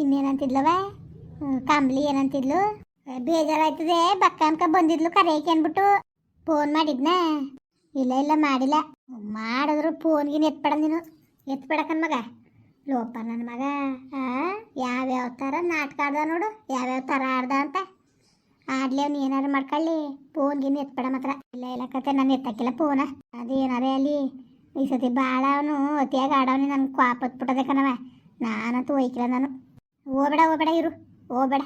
ಇನ್ನೇನಂತಿದ್ಲವ ಕಾಂಬ್ಲಿ ಏನಂತಿದ್ಲು ಬೇಜಾರಾಯ್ತದೆ ಬಕ್ಕ ಅನ್ಕ ಬಂದಿದ್ಲು ಕರೆಯಕ್ಕೆ ಅನ್ಬಿಟ್ಟು ಫೋನ್ ಮಾಡಿದ್ನ? ಇಲ್ಲ ಇಲ್ಲ, ಮಾಡಿಲ್ಲ. ಮಾಡಿದ್ರು ಫೋನ್ಗಿನ ಎತ್ಬೇಡ ನೀನು. ಎತ್ಬೇಡಕನ್ ಮಗ. ಲೋಪ ನನ್ನ ಮಗ. ಯಾವ್ಯಾವ ಥರ ನಾಟಕ ಆಡ್ದ ನೋಡು, ಯಾವ್ಯಾವ ಥರ ಆಡ್ದ ಅಂತ. ಆಡ್ಲಿ ಅವ್ನು ಏನಾರು ಮಾಡ್ಕೊಳ್ಳಿ ಫೋನ್ಗಿನ ಎತ್ಬೇಡ ಮಾತ್ರ. ಇಲ್ಲ ಇಲ್ಲ ಕತೆ, ನಾನು ಎತ್ತಕ್ಕಿಲ್ಲ ಫೋನ ಅದು ಏನಾರೇ ಅಲ್ಲಿ, ಈ ಸತಿ ಭಾಳ ಅವನು ಅತಿಯಾಗಿ ಆಡವನಿ ನನ್ಗೆ ಕ್ವಾಪ್ ಹತ್ಬಿಟ್ಟದೆ ಕಣವ ನಾನಂತೂ ಒಯ್ಕಿಲ್ಲ ನಾನು. ಹೋಗ್ಬೇಡ ಹೋಗ್ಬೇಡ ಇರು. ಹೋಗ್ಬೇಡ.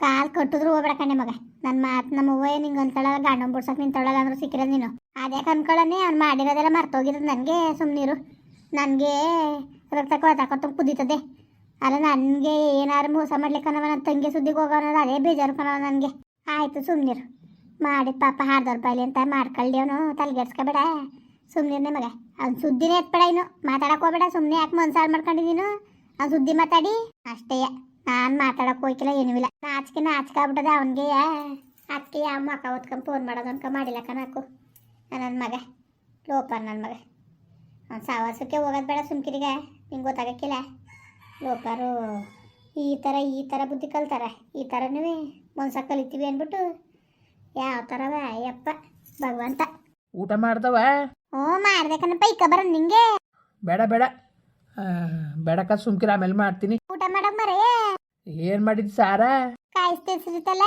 ಕಾಲು ಕಟ್ಟಿದ್ರು ಹೋಗ್ಬೇಡ ಕಣ್ಣೆ ಮಗ. ನನ್ನ ಮಾತು ನಮ್ಮ ಅವ್ವ ನಿಂಗೆ ಅಂತಳ? ಗಂಡನ್ ಬಿಡ್ಸಕ್ಕೆ ತೊಳಗ ಅಂದ್ರೆ ಸಿಕ್ಕಿರೋದು ನೀನು. ಅದೇ ಕನ್ಕೊಳ್ಳನೆ ಅವ್ನು ಮಾಡಿರೋದೆಲ್ಲ ಮರ್ತೋಗಿರೋದು ನನಗೆ ಸುಮ್ಮನಿರು ನನಗೆ ರಕ್ತ ಕೊತ್ತಾಕೊತ್ತ ಕುದೀತದೆ. ಅಲ್ಲ ನನಗೆ ಏನಾರು ಮೋಸ ಮಾಡ್ಲಿಕ್ಕನವ ನನ್ನ ತಂಗಿ ಸುದ್ದಿಗೆ ಹೋಗೋಣ ಅದೇ ಬೇಜಾರು ಕಣವ ನನಗೆ. ಆಯಿತು ಸುಮ್ಮನಿರು ಮಾಡಿದ ಪಾಪ ಹಾರ್ದವ್ರ ಬಾಯ್ಲಿ ಅಂತ ಮಾಡ್ಕೊಳ್ಳಿ ಅವನು ತಲೆಗೆಡ್ಸ್ಕೊಬೇಡ ಸುಮ್ಮನೆ ಮಗ. ಅವ್ನು ಸುದ್ದಿನೇ ಎತ್ಬೇಡ ಇನ್ನು. ಮಾತಾಡಕ್ಕೆ ಹೋಗ್ಬೇಡ ಸುಮ್ಮನೆ ಯಾಕೆ ಮನ್ಸಾರು ಮಾಡ್ಕೊಂಡಿದ್ದೀನು ಅವ್ನ ಸುದ್ದಿ ಮಾತಾಡಿ? ಅಷ್ಟೇ. ನಾನು ಮಾತಾಡಕ್ ಹೋಯ್ಕಿಲ್ಲ ಏನೂ ಇಲ್ಲ. ನಾಚಿಕೆ ನಾಚಿಕೆ ಆಗ್ಬಿಟ್ಟದೆ ಅವನಿಗೆ. ಅದಕ್ಕೆ ಯಾವ ಮಕ ಓದ್ಕೊಂಡು ಫೋನ್ ಮಾಡೋದು ಅನ್ಕ ಮಾಡಿಲ್ಲ ಕಣಾಕು ನನ್ನ ಮಗ. ಲೋಪ ನನ್ನ ಮಗ. ಅವ್ನು ಸಾವಾಸಕ್ಕೆ ಹೋಗೋದು ಬೇಡ ಸುಮ್ಕಿರಿಗ. ನಿಂಗೆ ಗೊತ್ತಾಗಕ್ಕಿಲ್ಲ. ಲೋಪರು ಈ ಥರ ಈ ಥರ ಬುದ್ಧಿ ಕಲ್ತಾರೆ. ಈ ಥರನೂ ಮನ್ಸ ಕಲಿತೀವಿ ಅಂದ್ಬಿಟ್ಟು ಯಾವ ಥರವ ಯಪ್ಪ ಭಗವಂತ. ಊಟ ಮಾಡ್ದವ? ಹ್ಞೂ ಮಾಡ್ದೆ ಕಣಪ್ಪ. ಈಗ ಬರ ನಿಂಗೆ? ಬೇಡ ಬೇಡ. ಆ, ಬೇಡಕ್ಕ ಸುಮ್ಕಿರ ಆಮೇಲೆ ಮಾಡ್ತೀನಿ. ಊಟ ಮಾಡಕ್ ಮರೇ? ಏನು ಮಾಡಿದ್ದು ಸಾರ? ಕಾಯಿಸ್ತಿರ್ತೈತಲ್ಲ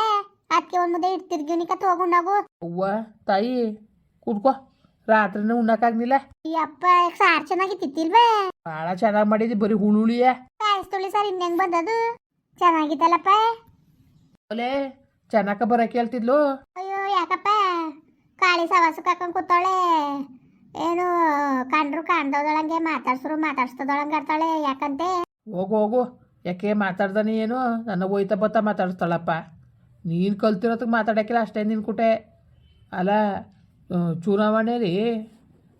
ಅದಕ್ಕೆ ಒಂದು ಮುದ್ದೆ ಇಡ್ತಿರ್ಗಿವ್ನಿಕ ತಗೊಂಡೋಗು ಅವ್ವ ತಾಯಿ ಕುಡ್ಕೋ ರಾತ್ರಿನೂ ಉಣ್ಣಕ್ಕಾಗ್ನಿಲ್ಲ ಯಪ್ಪ ಸಾರು ಚೆನ್ನಾಗಿತ್ತಿಲ್ವೇ ಭಾಳ ಚೆನ್ನಾಗಿ ಮಾಡಿದ್ದಿ ಬರೀ ಹುಳುಳಿಯ ಕಾಯಿಸ್ತುಳಿ ಸರ್ ಇನ್ನೆಂಗ್ ಬಂದದು? ಚೆನ್ನಾಗಿತ್ತಲ್ಲಪ್ಪ ಒಲೆ ಚೆನ್ನಾಗ ಬರಕ್ಕೆ ಹೇಳ್ತಿದ್ಲು. ಅಯ್ಯೋ ಯಾಕಪ್ಪ? ಕಾಳಿ ಸವಾಸಕ್ಕೆ ಹಾಕೊಂಡ್ ಕೂತಾಳೆ ಏನು, ಕಂಡ್ರು ಕಾಣ್ದೋದೊಳಂಗೆ ಮಾತಾಡ್ಸ್ರು ಮಾತಾಡ್ಸ್ತದೊಳಂಗೆ ಅಂತಾಳೆ ಯಾಕಂತೆ? ಹೋಗು ಹೋಗು. ಯಾಕೆ ಮಾತಾಡ್ದಾನೆ ಏನು? ನನ್ನ ಹೋಯ್ತಾ ಬತ್ತಾ ಮಾತಾಡಿಸ್ತಾಳಪ್ಪ. ನೀನು ಕಲ್ತಿರೋದಕ್ಕೆ ಮಾತಾಡೋಕ್ಕಿಲ್ಲ, ಅಷ್ಟೇ ನಿನ್ನ ಕುಟೆ. ಅಲ್ಲ ಚುನಾವಣೆಯಲ್ಲಿ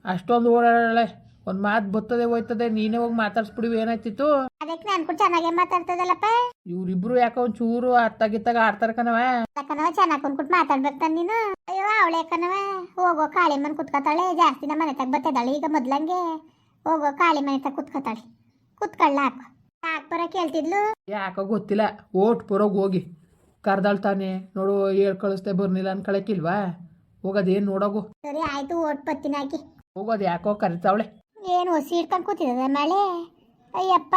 ಅಷ್ಟೊಂದು ಓಡಾಡಳೆ. ಒಂದು ಮಾತು ಬರ್ತದೆ ಹೋಯ್ತದೆ ನೀನೇ ಹೋಗಿ ಮಾತಾಡ್ಸ್ಬಿಡಿವಿ ಏನಾಯ್ತಿತ್ತು? ಅದಕ್ಕೆ ನಾನು ಕೂಡ ಚೆನ್ನಾಗೇ ಮಾತಾಡ್ತದಲ್ಲಪ್ಪ? ಇವರಿಬ್ರು ಯಾಕೋ ಒಂದ್ ಚೂರು ಅತ್ತಾಗಿತ್ತಾಗ ಆಡ್ತಾರೆ ಕಣವ ಯಾಕನವ ಚೆನ್ನಾಗಿ ಕುಂದ್ಬಿಟ್ಟು ಮಾತಾಡ್ಬೇಕು ನೀನು. ಅಯ್ಯೋ ಅವಳೆ ಕಣವ ಹೋಗೋ ಕಾಳಿ ಮನೆ ಕುತ್ಕೋತಾಳೆ ಜಾಸ್ತಿ ನಮ್ಮ ಮನೆ ತಗ ಬರ್ತದಾಳೆ ಈಗ ಮೊದ್ಲಂಗೆ ಹೋಗೋ ಕಾಳಿ ಮನೆ ತಗ ಕುತ್ಕೋತಾಳೆ. ಕುತ್ಕೊಳ್ಳ ಹಾಕು. ಬರ ಕೇಳ್ತಿದ್ಲು? ಯಾಕೋ ಗೊತ್ತಿಲ್ಲ. ಓಟ್ ಪುರೋಗ್ ಹೋಗಿ. ಕರ್ದಾಳ್ ತಾನೆ ನೋಡು ಹೇಳ್ ಕಳಿಸ್ದೆ ಬರ್ನಿಲ್ಲ ಅನ್ಕೊಳಕ್ಕಿಲ್ವಾ ಹೋಗೋದೇನು ನೋಡೋಗು. ಸರಿ ಆಯ್ತು ಓಟ್ ಪತ್ತಿನ ಹಾಕಿ ಹೋಗೋದು ಯಾಕೋ ಕರಿತಾವಳೆ. ಏನು ಹೊಸಿ ಹಿಡ್ಕೊಂಡು ಕೂತಿದ ಮಳೆ? ಅಯ್ಯಪ್ಪ.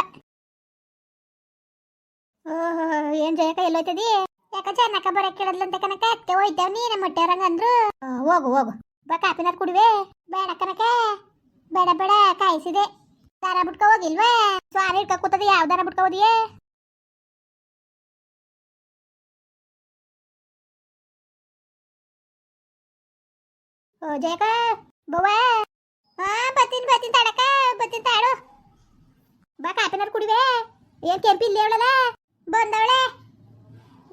ಓಹೋ, ಏನ್ ಜಯಕ ಎಲ್ಲೋಯ್ತದಿ ಯಾಕ ಚೆನ್ನಕ ಬರಕ್ ಕೇಳದ್ಲಂತ ಕನಕ? ಅತ್ತೆ ಹೋಯ್ತೇವ್ ನೀನೆ ಮೊಟ್ಟೆರಂಗ ಅಂದ್ರು. ಹೋಗು ಹೋಗು. ಬಾ ಕಾಪಿನಾರ್ ಕುಡಿವೆ. ಬೇಡ ಕನಕ. ಬೇಡ ಬೇಡ, ಕಾಯಿಸಿದೆ. ದಾರ ಬಿಟ್ಕ ಹೋಗಿಲ್ವಾ? ಸ್ವಾರಿ ಹಿಡ್ಕ ಕೂತದ, ಯಾವ ದಾರ ಬಿಟ್ಕೊ ಹೋದಿಯೇ? ಜಯಕ ಬವ್ವ ಹಾ ಬತ್ತೀನಿ ಬತ್ತೀನಿ ತಡಕ ಬತ್ತೀನಿ ತಾಡು ಬಾ ಕಾಪಿನಾರು ಕುಡಿವೆ. ಏನ್ ಕೆಂಪಿ ಇಲ್ಲಿ ಅವಳಲ್ಲ? ಬಂದವಳೆ.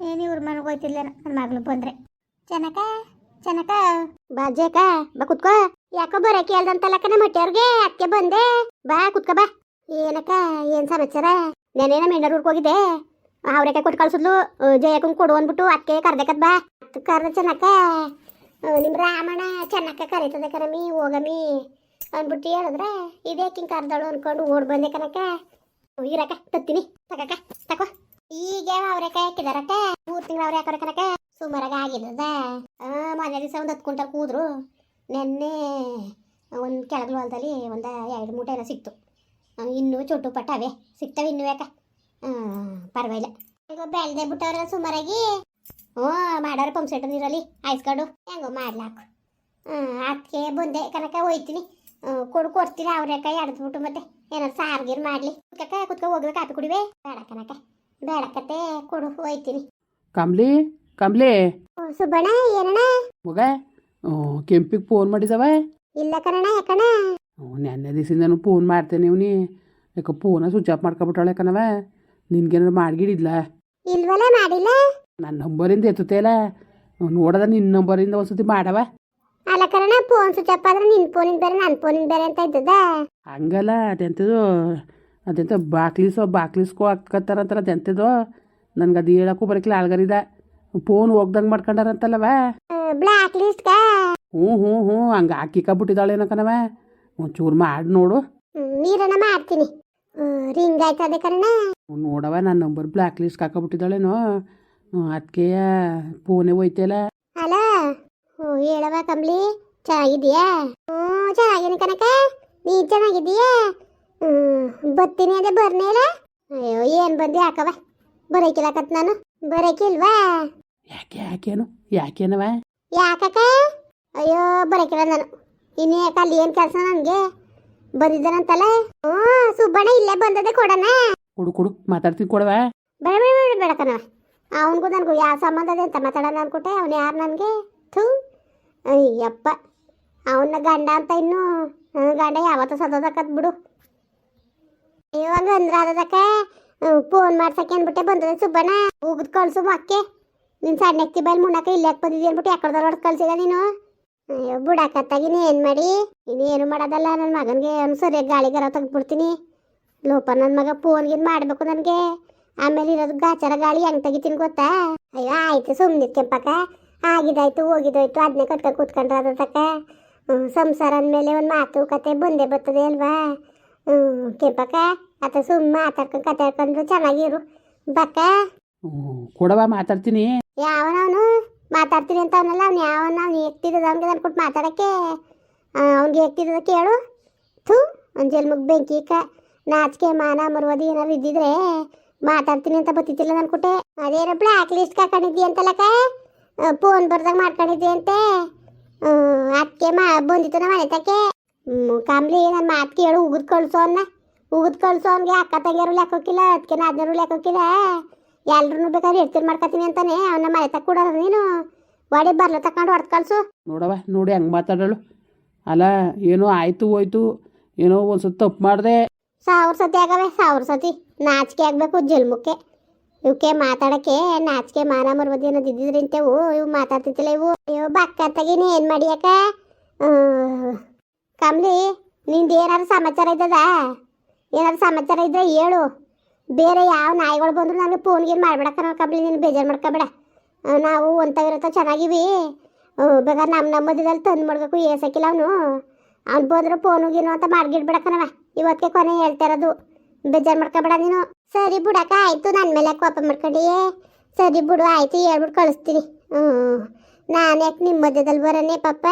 ಏನು ಇವ್ರ ಮನೆಗೆ ಹೋಯ್ತಿಲ್ಲ ನನ್ನ ಮಗಳು ಬಂದ್ರೆ. ಚೆನ್ನಕ ಚೆನ್ನಕ ಬಾ ಜೇಕ ಬಾ, ಕುತ್ಕೋ. ಯಾಕೋ ಬರಕ್ಕೆ ಹೇಳ್ದಂತಲ್ಲ ನಮ್ಮ ಮಟ್ಟೆಯವ್ರಿಗೆ ಅಕ್ಕೆ ಬಂದೆ. ಬಾ, ಕುತ್ಕೋ, ಬಾ. ಏನಕ್ಕ, ಏನ್ ಸಮಾಚಾರ? ನೆನೆ ನಮ್ಮ ಹೆಣ್ಣೂರ್ಗೆ ಹೋಗಿದ್ದೆ. ಅವ್ರಕ್ಕೆ ಕೊಟ್ಟು ಕಳ್ಸಿದ್ಲು. ಜಯಕ್ಕಂಗೆ ಕೊಡು ಅಂದ್ಬಿಟ್ಟು ಅಕ್ಕೆ ಕರ್ದಕ್ಕದ್ ಬಾ. ಕರ್ದ ಚೆನ್ನಕ್ಕ ನಿಮ್ಮ ರಾಮಣ್ಣ ಚೆನ್ನಕ್ಕ ಕರೀತದೆ ಕರಮಿ, ಹೋಗಮಿ. ಅಂದ್ಬಿಟ್ಟು ಹೇಳಿದ್ರೆ, ಇದೇ ಕಿಂಗ್ ಕರ್ದಳು ಅನ್ಕೊಂಡು ಓಡ್ ಬಂದೆ ಕನಕ ಇರಕ ತತ್ತೀನಿ. ತಗಕ ತಕೋ ಈಗ ಅವ್ರೆಕಾಯಿ ಹಾಕಿದಾರಕ್ಕ ಮೂರ್ ತಿಂಗಳು ಅವ್ರೆ ಹಾಕೋರ ಕನಕ ಸುಮಾರಾಗ ಆಗಿದ್ದದ. ಮನೆ ದಿವಸ ಒಂದು ಹತ್ತು ಕುಂಟಲ್ ಕೂದ್ರು. ನೆನ್ನೆ ಒಂದು ಕೆಳಗಲು ಹೊಲದಲ್ಲಿ ಒಂದು ಎರಡು ಮೂಟೆ ಏನೋ ಸಿಕ್ತು. ಇನ್ನೂ ಚೊಟ್ಟು ಪಟ್ಟವೆ. ಸಿಗ್ತವೆ ಇನ್ನೂ ಯಾಕ? ಪರವಾಗಿಲ್ಲ. ಈಗ ಬೆಳ್ದೆ ಬಿಟ್ಟವ್ರ ಸುಮಾರಾಗಿ. ಹ್ಞೂ, ಮಾಡೋರು ಪಂಪ್ ಸೆಟ್ ನೀರಲ್ಲಿ ಆಯ್ಸ್ಕೊಂಡು ಹೆಂಗೋ ಮಾಡ್ಲಾಕು. ಅದಕ್ಕೆ ಬಂದೆ ಕನಕ ಹೋಯ್ತೀನಿ. ಹ್ಮ್, ಕೊಡು ಕೊಡ್ತೀರ ಅವ್ರೇಕಾಯಿ ಅಡ್ದ್ಬಿಟ್ಟು ಮತ್ತೆ ಏನಾರು ಸಾರ್ಗೀರ್ ಮಾಡ್ಲಿ. ಕುತ್ಕ ಕುತ್ಕ ಹೋಗ್ಬೇಕು ಕಾಪಿ ಕುಡಿವೆ. ಬೇಡ ಕನಕ ಬೇಡಕತ್ತೆ ಕೊಡು ಹೋಯ್ತೀನಿ. ಕಂಬ್ಲಿ ಓ, ಸುಬ್ಬಣ್ಣ ಏನಣ್ಣ? ಮಗ ಕೆಂಪಿಗೆ ಫೋನ್ ಮಾಡಿದವ? ಇಲ್ಲ ಕಣಣ್ಣ ಯಾಕಣ್ಣ? ನೆನ್ನೆ ದಿವಸದಿಂದನೂ ಫೋನ್ ಮಾಡ್ತೇನೆ ಇವನಿ ಯಾಕ ಫೋನ ಸ್ವಿಚ್ ಆಫ್ ಮಾಡ್ಕೊಬಿಟ್ಟಾಳೆ ಕಣವ? ನಿನ್ಗೇನಾರು ಮಾಡ್ಗಿಡಿದ್ಲ? ಇಲ್ವಲ್ಲ ಮಾಡಿಲ್ಲ? ನನ್ನ ನಂಬರಿಂದ ಎತ್ತುತ್ತೇಲ ನೋಡದ ನಿನ್ನ ನಂಬರಿಂದ ಒಂದ್ಸತಿ ಮಾಡವ? ಅಲ್ಲ ಕರಣ ಫೋನ್ ಸ್ವಿಚ್ ಆಫ್ ಆದ್ರೆ ನಿನ್ ಫೋನಿನ ಬೇರೆ ನನ್ನ ಫೋನಿನ ಬೇರೆ ಅಂತ ಇದ್ದದ ಹಂಗಲ್ಲ ಅದೆಂತದು ಅದೆಂತ ಬಾಕ್ಲಿಸೋ ಬಾಕ್ಲಿಸ್ಕೋ ಹಾಕತ್ತಾರಂತಾರ ಅದೆಂತದು? ನನ್ಗೆ ಅದು ಹೇಳಕ್ಕೂ ಬರಕಿಲ್ಲ ಆಳ್ಗರಿದ. ಫೋನ್ ಹೋಗ್ದಂಗೆ ಮಾಡ್ಕೊಂಡಾರಂತಲ್ಲವ? ಬ್ಲಾಕ್ ಲಿಸ್ಟ್ ಹ್ಞೂ ಹ್ಞೂ ಹ್ಞೂ ಹಂಗೆ ಹಾಕಿಕಬಿಟ್ಟಿದ್ದಾಳೇನೋ ಕಣವ ಒಂಚೂರು ಮಾಡಿ ನೋಡು. ನೀರನ್ನ ಮಾಡ್ತೀನಿ. ರಿಂಗ್ ಆಯ್ತದೆ ಕರ್ಣ? ನೋಡವ ನನ್ನ ನಂಬರ್ ಬ್ಲ್ಯಾಕ್ ಲಿಸ್ಟ್ ಹಾಕಬಿಟ್ಟಿದ್ದಾಳೇನೋ ಅದಕ್ಕೆ ಫೋನೇ ಹೋಯ್ತಲ್ಲ ಅಲ್ಲ ಹೇಳವ ಕಂಬ್ಲಿ ಚೆನ್ನಾಗಿದೀಯಾ ಹ್ಞೂ ಚೆನ್ನಾಗಿನ ಕನಕ. ನೀ ಚೆನ್ನಾಗಿದೀಯಾ ಹ್ಮ್ ಬರ್ತೀನಿ ಅದೇ ಬರ್ನೇ ಇಲ್ಲ? ಅಯ್ಯೋ ಏನು ಬಂದು ಯಾಕವ ಬರೋಕಿಲ್ಲಕತ್ ನಾನು. ಬರೋಕಿಲ್ವಾ? ಯಾಕೆ ಯಾಕೇನು? ಯಾಕೇನವ ಯಾಕಕ್ಕ? ಅಯ್ಯೋ ಬರೋಕಿಲ್ಲ ನಾನು. ಇನ್ನು ಯಾಕೆ ಅಲ್ಲಿ ಏನು ಕೆಲಸ ನನಗೆ? ಬಂದಿದ್ದಾನಂತಲ್ಲ? ಹ್ಞೂ ಸುಬ್ಬಣ್ಣ ಇಲ್ಲೇ ಬಂದದೆ ಕೊಡಣ. ಕೊಡು ಕೊಡು ಮಾತಾಡ್ತೀನಿ ಕೊಡವ ಬೇಡ ಬೇಡ ಬೇಡ ಬೇಡ ಕಣವ ಅವನಿಗೂ ನನಗೂ ಯಾವ ಸಂಬಂಧ ಇದೆ ಅಂತ ಮಾತಾಡೋಣ ಅನ್ಕೊಟ್ಟೆ ಅವನು ಯಾರು ನನಗೆ? ಥೂ. ಅಯ್ಯಪ್ಪ, ಅವನ ಗಂಡ ಅಂತ ಇನ್ನು ಗಂಡ ಯಾವತ್ತೂ ಸದೋದಕ್ಕತ್ ಬಿಡು. ಇವಾಗ ಅಂದ್ರೆ ಅದಕ್ಕ ಫೋನ್ ಮಾಡ್ಸಕ್ಕೆ ಅಂದ್ಬಿಟ್ಟೆ ಬಂದದೆ ಸುಬ್ಬಣ್ಣ. ಉಗಿದ್ ಕಳ್ಸು ಮಕ್ಕೆ. ನಿನ್ ಸಣ್ಣ ಎಕ್ಕಿ ಬೈಲ್ ಮುನ್ನಕ ಇಲ್ಲಿ ಯಾಕೆ ಅನ್ಬಿಟ್ಟು ಅಂದ್ಬಿಟ್ಟು ಯಾಕಡೆ ಹೊಡೆದು ಕಳ್ಸಿದ ನೀನು. ಅಯ್ಯೋ, ಬುಡಕತ್ತಾಗಿ ನೀ ಏನು ಮಾಡಿ? ಇನ್ನೇನು ಮಾಡೋದಲ್ಲ ನನ್ನ ಮಗನಿಗೆ ಅವ್ನು ಸರಿಯಾಗಿ ಗಾಳಿಗಾರ ತೆಗ್ದ್ಬಿಡ್ತೀನಿ. ಲೋಪ ನನ್ನ ಮಗ ಫೋನ್ಗಿನ್ ಮಾಡಬೇಕು ನನಗೆ. ಆಮೇಲೆ ಇರೋದು ಗಾಚಾರ ಗಾಳಿ ಹೆಂಗ್ ತೆಗಿತೀನಿ ಗೊತ್ತಾ? ಅಯ್ಯೋ, ಆಯ್ತು ಸುಮ್ಮನೆ ಕೆಂಪಕ್ಕ. ಆಗಿದಾಯ್ತು ಹೋಗಿದಾಯ್ತು ಅದನ್ನೇ ಕಟ್ಕೊಂಡು ಕೂತ್ಕೊಂಡ್ರೆ ಅದ ತಕ್ಕ ಸಂಸಾರ ಅಂದಮೇಲೆ ಒಂದು ಮಾತು ಕತೆ ಬಂದೇ ಬರ್ತದೆ ಅಲ್ವಾ? ಹ್ಞೂ ಕೆಂಪಕ್ಕ ಆತ ಸುಮ್ಮ ಮಾತಾಡ್ಕೊಂಡು ಕತೆ ಹೇಳ್ಕೊಂಡ್ರು ಚೆನ್ನಾಗಿರು ಬಕ್ಕ ಕೊಡವ ಮಾತಾಡ್ತೀನಿ. ಯಾವನವನು? ಮಾತಾಡ್ತೀನಿ ಅಂತ ಅವನಲ್ಲ ಅವ್ನು ಯಾವನ? ಅವ್ನು ಎಕ್ತಿದ್ದದ ಅವ್ನಿಗೆ ಕೊಟ್ಟು ಮಾತಾಡೋಕ್ಕೆ. ಅವ್ನಿಗೆ ಎಕ್ತಿದ್ದದ ಕೇಳು. ಥೂ ಒಂದು ಜಲ್ಮಗ್ ಬೆಂಕಿ ಕ ನಾಚಿಕೆ ಮಾನ ಮರುವದಿ ಏನಾದ್ರು ಇದ್ದಿದ್ರೆ ಮಾತಾಡ್ತೀನಿ ಅಂತ ಬರ್ತಿದ್ದಿಲ್ಲ ನನ್ನ ಕೊಟ್ಟೆ ಅದೇನೋ ಬ್ಲ್ಯಾಕ್ ಲಿಸ್ಟ್ ಹಾಕೊಂಡಿದ್ದಿ ಅಂತಲ್ಲಕ್ಕ ಫೋನ್ ಬರ್ದಾಗ ಮಾಡ್ಕೊಂಡಿದ್ದೆ ಅಂತೆ. ಅದಕ್ಕೆ ಮಾ ಬಂದಿತ್ತು ನಮ್ಮ ಮನೆ ತಕ್ಕೆ ಕಂಬ್ಲಿ ನನ್ನ ಮಾತು ಕೇಳು ಉಗಿದ್ ಕಳ್ಸೋ ಅನ್ನ ಉಗಿದ್ ಕಳ್ಸೋ ಅವ್ನಿಗೆ ಅಕ್ಕ ತಂಗಿಯರು ಲೆಕ್ಕೋಕಿಲ್ಲ ಅದಕ್ಕೆ ನಾದ್ನರು ಲೆಕ್ಕೋಕಿಲ್ಲ. ಎಲ್ರು ಬೇಕಾದ್ರೆ ಎಡ್ತೀರ್ ಮಾಡ್ಕೊತೀನಿ ಅಂತಾನೆ. ಅವನ ಮನೆ ತಕ್ಕ ಕೊಡೋರು ನೀನು. ಒಡೆ ಬರ್ಲ ತಕೊಂಡು ಹೊಡೆದು ಕಳ್ಸು. ನೋಡವ ನೋಡಿ ಹೆಂಗೆ ಮಾತಾಡಲು ಅಲ್ಲ ಏನೋ ಆಯ್ತು ಹೋಯ್ತು ಏನೋ ಒಂದು ಸ್ವಲ್ಪ ತಪ್ಪು ಮಾಡಿದೆ. ಸಾವಿರ ಸತಿ ಆಗವೆ ಸಾವಿರ ಸತಿ ನಾಚಿಕೆ ಆಗಬೇಕು ಜಲ್ಮುಕ್ಕೆ. ಇವಕ್ಕೆ ಮಾತಾಡಕ್ಕೆ ನಾಚಿಕೆ ಮಾನ ಮರ್ಮದಿ ಅನ್ನೋದು ಇದ್ದಿದ್ರಿಂತೇವು ಇವು ಮಾತಾಡ್ತಿದ್ದಿಲ್ಲ ಇವು. ಅಯ್ಯೋ ಬಕ್ಕ ತಗೀನಿ ಏನು ಮಾಡಿಯಕ್ಕ ಕಮ್ಲಿ, ನಿಂದು ಏನಾದ್ರು ಸಮಾಚಾರ ಇದ್ದದ? ಏನಾದ್ರು ಸಮಾಚಾರ ಇದ್ರೆ ಹೇಳು. ಬೇರೆ ಯಾವ ನಾಯಿಗಳು ಬಂದ್ರು ನನಗೆ ಫೋನ್ಗೆ ಮಾಡ್ಬೇಡಕ್ಕ ನಾವು ಕಮ್ಲಿ, ನೀನು ಬೇಜಾರು ಮಾಡ್ಕೊಬೇಡ. ನಾವು ಒಂತಾಗಿರತ್ತ ಚೆನ್ನಾಗಿವಿ. ಬೇಗ ನಮ್ಮ ನಮ್ಮದಿದಲ್ಲಿ ತಂದು ಮಾಡ್ಬೇಕು ಏಸಕ್ಕಿಲ್ಲ ಅವನು. ಅವ್ನು ಬಂದ್ರೆ ಫೋನು ಗೀನು ಅಂತ ಮಾಡ್ಗಿಡ್ಬಿಡಕ್ಕನವ ಇವತ್ತಿಗೆ ಕೊನೆ ಹೇಳ್ತಾ ಇರೋದು. ಬೇಜಾರು ಮಾಡ್ಕೊಬೇಡ ನೀನು. ಸರಿ ಬಿಡಕ್ಕ ಆಯ್ತು ನನ್ನ ಮೇಲೆ ಕೋಪ ಮಾಡ್ಕೊಂಡಿಯೇ ಸರಿ ಬಿಡು ಆಯ್ತು ಹೇಳ್ಬಿಟ್ಟು ಕಳಿಸ್ತೀನಿ. ಹ್ಞೂ ನಾನು ಯಾಕೆ ನಿಮ್ಮ ಮಧ್ಯದಲ್ಲಿ ಬರೋನೆ ಪಾಪ?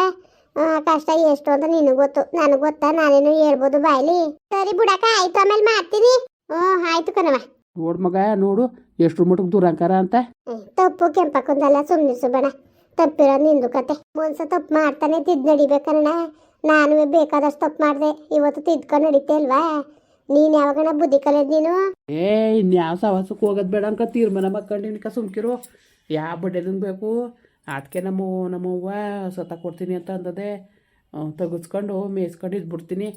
ಕಷ್ಟ ಎಷ್ಟು ಅಂತ ನಿನಗೆ ಗೊತ್ತು. ನನಗೆ ಗೊತ್ತಾ? ನಾನೇನು ಹೇಳ್ಬೋದು ಬಾಯ್ಲಿ? ಸರಿ ಬಿಡಕ್ಕ ಆಯ್ತು ಆಮೇಲೆ ಮಾಡ್ತೀನಿ. ಹ್ಞೂ ಆಯ್ತು ಕಣವ ನೋಡು ಮಗ ನೋಡು ಎಷ್ಟು ಮಟ್ಟಿಗೆ ಅಂಕಾರ ಅಂತ. ತಪ್ಪು ಕೆಂಪಕ್ಕೊಂದಲ್ಲ ಸುಮ್ಮನೆ ಸುಬಣ ತಪ್ಪಿರೋ ನಿಂದು ಕತೆ. ಮುಂದ್ಸ ತಪ್ಪು ಮಾಡ್ತಾನೆ ತಿದ್ದು ನಡಿಬೇಕಣ್ಣ ನಾನು ಬೇಕಾದಷ್ಟು ತಪ್ಪು ಮಾಡಿದೆ. ಇವತ್ತು ತಿದ್ಕೊಂಡು ನಡೀತೆ ಅಲ್ವಾ ನೀನು ಯಾವಾಗಣ ಬುದ್ಧಿ ಕಲಿಯದ್ ನೀನು? ಏ ಇನ್ಯಾವ ಸವಾಸಕ್ಕೆ ಹೋಗೋದು ಬೇಡ ಅನ್ಕ ತೀರ್ಮಾನ ಮಾಡ್ಕೊಂಡಿನಿಕ ಸುಮ್ಕಿರು ಯಾವ ಬಡ್ಡೆದನ್ ಬೇಕು? ಅದಕ್ಕೆ ನಮ್ಮವ್ವ ನಮ್ಮವ್ವ ಸತ ಕೊಡ್ತೀನಿ ಅಂತ ಅಂದದೆ. ತೆಗೆಸ್ಕೊಂಡು ಮೇಯಿಸ್ಕೊಂಡು ಇದ್ಬಿಡ್ತೀನಿ.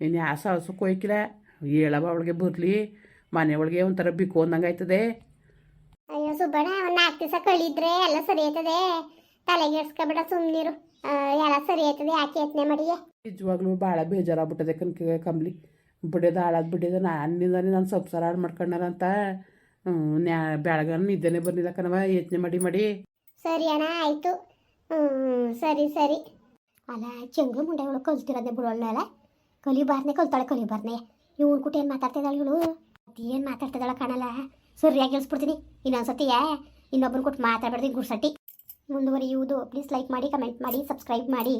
ಇನ್ನು ಯಾವ ಸವಾಸಕ್ಕೆ ಹೋಯ್ಕಿಲ್ಲ? ಹೇಳವ ಅವಳಿಗೆ ಬರಲಿ. ಮನೆ ಒಳಗೆ ಒಂಥರ ಬಿಕ್ಕು ಅಂದಂಗೆ ಆಯ್ತದೆ. ಅಯ್ಯೋ ಸುಬ್ಬಣ್ಣ ಒಂದು ನಾಲ್ಕು ದಿವಸ ಕಳಿದ್ರೆ ಎಲ್ಲ ಸರಿ ಆಯ್ತದೆ. ತಲೆಗೆ ಎಡ್ಸ್ಕೊಬೇಡ ಸುಮ್ಮನಿರು ಎಲ್ಲ ಸರಿ ಆಯ್ತದೆ. ಯಾಕೆ ಯತ್ನೆ ಮಾಡಿಯೇ? ನಿಜವಾಗ್ಲೂ ಭಾಳ ಬೇಜಾರಾಗ್ಬಿಟ್ಟದೆ ಕನ್ಕ ಕಂಬ್ಲಿ ಬಿಡೋದು ಹಾಳಾದ್ ನಾನು ನಾನಿಂದಾನೆ ನಾನು ಸಂಸಾರ ಹಾಳು ಮಾಡ್ಕೊಂಡಾರಂತ ನ್ಯಾ ಬೆಳಗಾನ ನಿದ್ದೆನೆ ಬಂದಿಲ್ಲ ಕಣವ ಯೋಚನೆ ಮಾಡಿ ಮಾಡಿ. ಸರಿ ಅಣ್ಣ, ಆಯ್ತು. ಸರಿ ಸರಿ. ಅಲ್ಲ ಚೆಂಗು ಮುಂಡೆ ಅವಳು ಕಲ್ತಿರೋದೆ ಬಿಡೋಳ್ನಲ್ಲ ಕಲಿಬಾರ್ನೆ ಕಲ್ತಾಳೆ, ಕಲಿಬಾರ್ನೆ. ಇವನ್ ಕುಟಿ ಏನು ಮಾತಾಡ್ತಿದ್ದಾಳೆ ಇವಳು? ಏನು ಮಾತಾಡ್ತಿದ್ದಾಳೆ ಕಾಣಲ್ಲ. ಸರಿಯಾಗಿ ಕೇಳಿಸ್ಬಿಡ್ತೀನಿ ಇನ್ನೊಂದ್ಸತಿಯ ಇನ್ನೊಬ್ಬರು ಕೊಟ್ಟು ಮಾತಾಡ್ಬಾರ್ದು ಗುರ್ಸಟ್ಟಿ ಮುಂದುವರಿಯುವುದು. ಪ್ಲೀಸ್ ಲೈಕ್ ಮಾಡಿ ಕಮೆಂಟ್ ಮಾಡಿ ಸಬ್ಸ್ಕ್ರೈಬ್ ಮಾಡಿ.